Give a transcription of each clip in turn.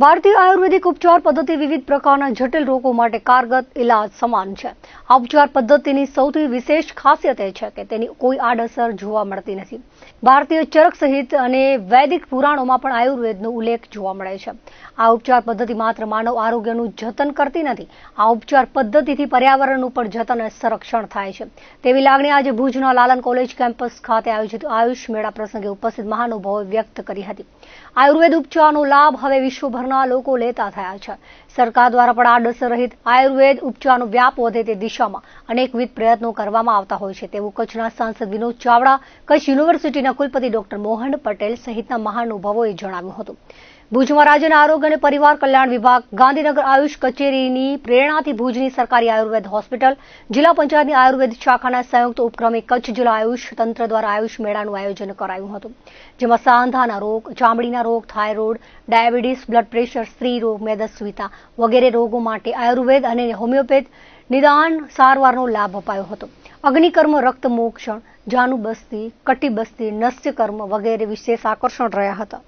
ભારતીય આયુર્વેદિક ઉપચાર પદ્ધતિ વિવિધ પ્રકારના જટિલ રોગો માટે કારગત ઇલાજ સમાન છે. આ ઉપચાર પદ્ધતિની સૌથી વિશેષ ખાસિયત એ છે કે તેની કોઈ આડઅસર જોવા મળતી નથી. ભારતીય ચરક સહિત અને વૈદિક પુરાણોમાં પણ આયુર્વેદનો ઉલ્લેખ જોવા મળે છે. આ ઉપચાર પદ્ધતિ માત્ર માનવ આરોગ્યનું જતન કરતી નથી, આ ઉપચાર પદ્ધતિથી પર્યાવરણનું પણ જતન અને સંરક્ષણ થાય છે. તેવી લાગણી આજે ભુજના લાલન કોલેજ કેમ્પસ ખાતે આયોજિત આયુષ મેળા પ્રસંગે ઉપસ્થિત મહાનુભાવોએ વ્યક્ત કરી હતી. આયુર્વેદ ઉપચારનો લાભ હવે વિશ્વભરના લોકો લેતા થયા છે. સરકાર દ્વારા પણ આડઅસર રહિત આયુર્વેદ ઉપચારનો વ્યાપ વધે તે દિશામાં અનેકવિધ પ્રયત્નો કરવામાં આવતા હોય છે. તેવું કચ્છના સાંસદ વિનોદ ચાવડા કચ્છ યુનિવર્સિટીના કુલપતિ ડોક્ટર મોહન પટેલ સહિતના મહાનુભાવોએ જણાવ્યું હતું. ભુજમાં રાજ્યના આરોગ્ય અને પરિવાર કલ્યાણ વિભાગ, ગાંધીનગર આયુષ કચેરીની પ્રેરણાથી ભુજની સરકારી આયુર્વેદ હોસ્પિટલ, જિલ્લા પંચાયતની આયુર્વેદ શાખાના સંયુક્ત ઉપક્રમે કચ્છ જિલ્લા આયુષ તંત્ર દ્વારા આયુષ મેળાનું આયોજન કરાયું હતું, જેમાં સાંધાના રોગ, ચામડીના રોગ, થાઇરોઇડ, ડાયાબિટીસ, બ્લડ પ્રેશર, સ્ત્રી રોગ, મેદસ્વીતા વગેરે રોગો માટે આયુર્વેદ અને હોમિયોપેથ નિદાન સારવારનો લાભ અપાયો હતો. અગ્નિકર્મ રક્ત મોક્ષણ જાનુબસ્તી કટિબસ્તી, નસ્યકર્મ વગેરે વિશેષ આકર્ષણ રહ્યા હતા.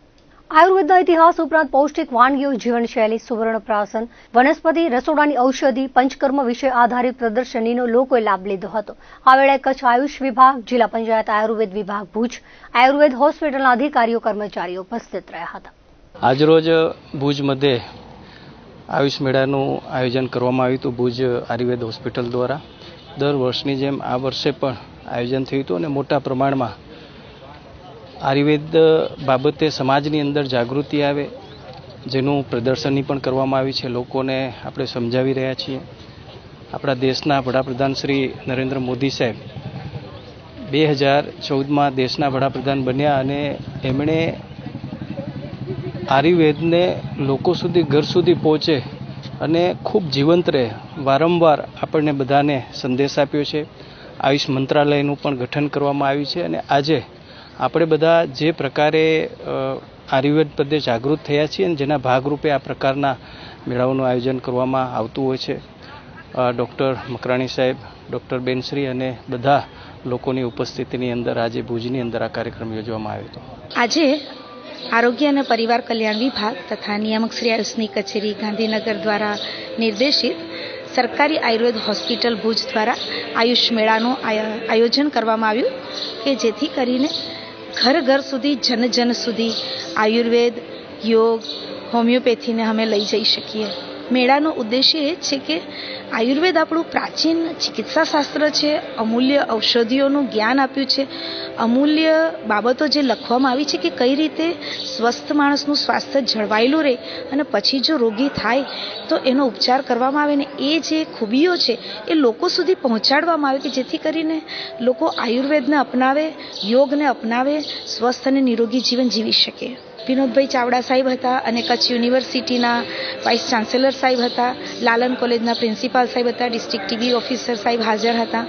આયુર્વેદના ઇતિહાસ ઉપરાંત પૌષ્ટિક વાનગીઓ, જીવનશૈલી સુવર્ણપ્રાશન વનસ્પતિ, રસોડાની ઔષધિ, પંચકર્મ વિશે આધારિત પ્રદર્શનીનો લોકોએ લાભ લીધો હતો. આ વેળાએ કચ્છ આયુષ વિભાગ, જિલ્લા પંચાયત, આયુર્વેદ વિભાગ, ભુજ, આયુર્વેદ હોસ્પિટલના અધિકારીઓ, કર્મચારીઓ ઉપસ્થિત રહ્યા હતા. આજરોજ ભુજ મધ્યે આયુષ મેળાનું આયોજન કરવામાં આવ્યું હતું ભુજ આયુર્વેદ હોસ્પિટલ દ્વારા. દર વર્ષની જેમ આ વર્ષે પણ આયોજન થયું હતું અને મોટા પ્રમાણમાં આયુર્વેદ બાબતે સમાજની અંદર જાગૃતિ આવે, જેનું પ્રદર્શની પણ કરવામાં આવી છે. લોકોને આપણે સમજાવી રહ્યા છીએ. આપણા દેશના વડાપ્રધાન શ્રી નરેન્દ્ર મોદી સાહેબ બે હજાર ચૌદમાં દેશના વડાપ્રધાન બન્યા અને એમણે આયુર્વેદને લોકો સુધી, ઘર સુધી પહોંચે અને ખૂબ જીવંત રહે. વારંવાર આપણને બધાને સંદેશ આપ્યો છે. આયુષ મંત્રાલયનું પણ ગઠન કરવામાં આવ્યું છે અને આજે આપણે બધા જે પ્રકારે આયુર્વેદ પ્રત્યે જાગૃત થયા છીએ અને જેના ભાગરૂપે આ પ્રકારના મેળાઓનું આયોજન કરવામાં આવતું હોય છે ડૉક્ટર મકરાણી સાહેબ, ડૉક્ટર બેનશ્રી અને બધા લોકોની ઉપસ્થિતિની અંદર આજે ભુજની અંદર આ કાર્યક્રમ યોજવામાં આવ્યો હતો. આજે આરોગ્ય અને પરિવાર કલ્યાણ વિભાગ તથા નિયામક શ્રી આયુષની કચેરી ગાંધીનગર દ્વારા નિર્દેશિત સરકારી આયુર્વેદ હોસ્પિટલ ભુજ દ્વારા આયુષ મેળાનું આયોજન કરવામાં આવ્યું કે જેથી કરીને ઘર ઘર સુધી, જન જન સુધી આયુર્વેદ, યોગ, હોમિયોપેથીને અમે લઈ જઈ શકીએ. મેળાનો ઉદ્દેશ્ય એ છે કે આયુર્વેદ આપણું પ્રાચીન ચિકિત્સા શાસ્ત્ર છે, અમૂલ્ય ઔષધિઓનું જ્ઞાન આપ્યું છે. અમૂલ્ય બાબતો જે લખવામાં આવી છે કે કઈ રીતે સ્વસ્થ માણસનું સ્વાસ્થ્ય જળવાયેલું રહે અને પછી જો રોગી થાય તો એનો ઉપચાર કરવામાં આવે ને એ જે ખૂબીઓ છે એ લોકો સુધી પહોંચાડવામાં આવે કે જેથી કરીને લોકો આયુર્વેદને અપનાવે, યોગને અપનાવે, સ્વસ્થ અને નિરોગી જીવન જીવી શકે. વિનોદભાઈ ચાવડા સાહેબ હતા અને કચ્છ યુનિવર્સિટીના વાઇસ ચાન્સેલર સાહેબ હતા. લાલન કોલેજના પ્રિન્સિપાલ સાહેબ હતા. ડિસ્ટ્રિક્ટ ટીબી ઓફિસર સાહેબ હાજર હતા.